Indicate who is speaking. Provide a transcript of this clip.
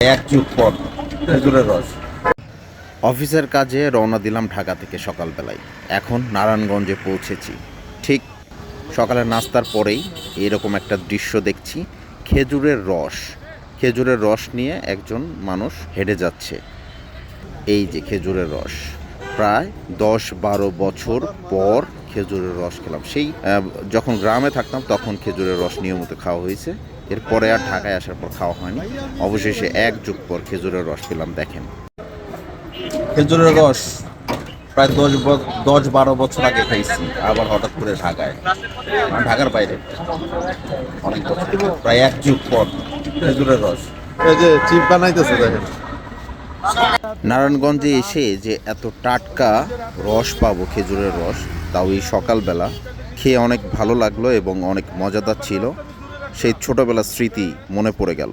Speaker 1: এক যুগ খেজুরের রস।
Speaker 2: অফিসের কাজে রওনা দিলাম ঢাকা থেকে সকালবেলায়। এখন নারায়ণগঞ্জে পৌঁছেছি। ঠিক সকালের নাস্তার পরেই এরকম একটা দৃশ্য দেখছি, খেজুরের রস। খেজুরের রস নিয়ে একজন মানুষ হেঁটে যাচ্ছে। এই যে খেজুরের রস, প্রায় দশ বারো বছর পর খেজুরের রস খেলাম। সেই যখন গ্রামে থাকতাম তখন খেজুরের রস নিয়মিত খাওয়া হয়েছে। এরপরে আর ঢাকায় আসার পর খাওয়া হয়নি। অবশেষে এক যুগ পর খেজুরের রস পেলাম দেখেন।
Speaker 1: খেজুরের রস প্রায় দশ দশ বারো বছর আগে খাইছি আবার হঠাৎ করে ঢাকায়। মানে ঢাকার বাইরে। অনেক বছর প্রায় এক যুগ পর খেজুরের রস।
Speaker 3: এই যে চিপ বানাইতেছে দেখেন।
Speaker 2: নারায়ণগঞ্জে এসে যে এত টাটকা রস পাবো খেজুরের রস তাও এই সকালবেলা। খেয়ে অনেক ভালো লাগল এবং অনেক মজাদার ছিল। সেই ছোটোবেলার স্মৃতি মনে পড়ে গেল।